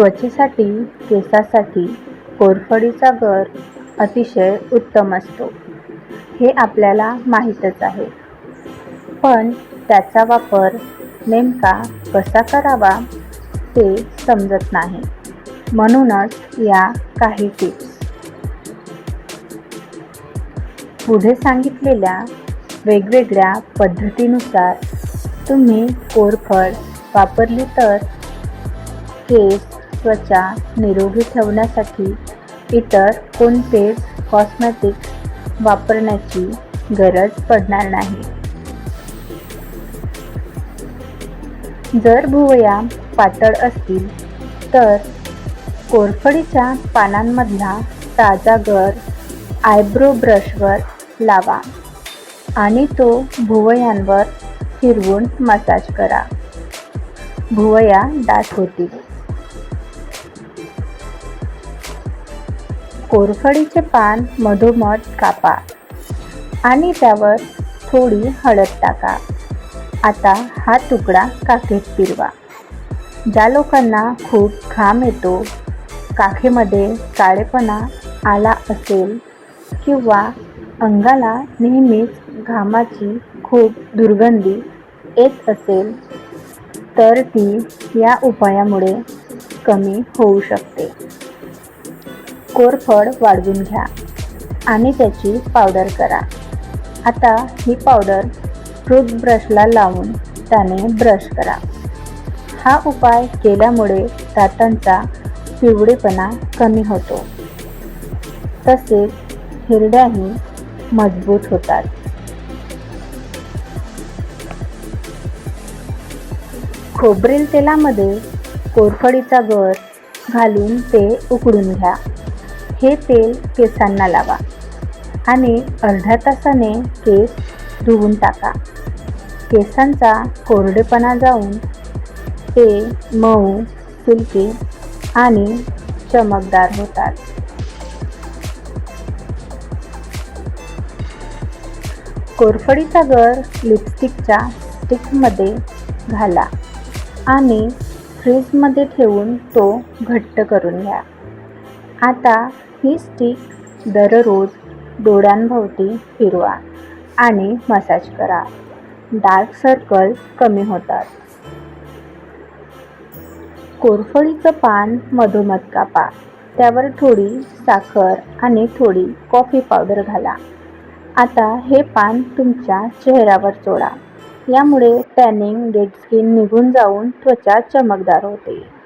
त्वचेसाठी केसासाठी कोरफडीचा गर अतिशय उत्तम असतो. हे आपल्याला माहीतच आहे. पण त्याचा वापर नेमका कसा करावा ते समजत नाही. म्हणूनच या काही टिप्स. पुढे सांगितलेल्या वेगवेगळ्या पद्धतीनुसार तुम्ही कोरफड वापरली तर केस त्वचा निरोगी ठेवण्यासाठी इतर कोणतेच कॉस्मेटिक्स वापरण्याची गरज पडणार नाही. जर भुवया पातळ असतील तर कोरफडीच्या पानांमधला ताजा गर आयब्रो ब्रशवर लावा आणि तो भुवयांवर फिरवून मसाज करा. भुवया दाट होतील. कोरफडीचे पान मधोमध कापा आणि त्यावर थोडी हळद टाका. आता हा तुकडा काखेत फिरवा. ज्या लोकांना खूप घाम येतो काखेमध्ये काळेपणा आला असेल किंवा अंगाला नेहमीच घामाची खूप दुर्गंधी येत असेल तर ती या उपायामुळे कमी होऊ शकते. कोरफड वाढवून घ्या आणि त्याची पावडर करा. आता ही पावडर टूथब्रशला लावून त्याने ब्रश करा. हा उपाय केल्यामुळे दातांचा पिवळेपणा कमी होतो. तसेच हिरड्याही मजबूत होतात. खोबरेल तेलामध्ये कोरफडीचा गर घालून ते उकडून घ्या. हे तेल केसांना लावा आणि अर्ध्या तासाने केस धुवून टाका. केसांचा कोरडेपणा जाऊन ते मऊ सिल्की आणि चमकदार होतात. कोरफडीचा गर लिपस्टिकच्या स्टिकमध्ये घाला आणि फ्रीजमध्ये ठेवून तो घट्ट करून घ्या. आता ही स्टिक दररोज डोळ्यांभोवती फिरवा आणि मसाज करा. डार्क सर्कल कमी होतात. कोरफडीचं पान मधोमध कापा त्यावर थोडी साखर आणि थोडी कॉफी पावडर घाला. आता हे पान तुमच्या चेहऱ्यावर चोळा यामुळे टॅनिंग डेड स्किन निघून जाऊन त्वचा चमकदार होते.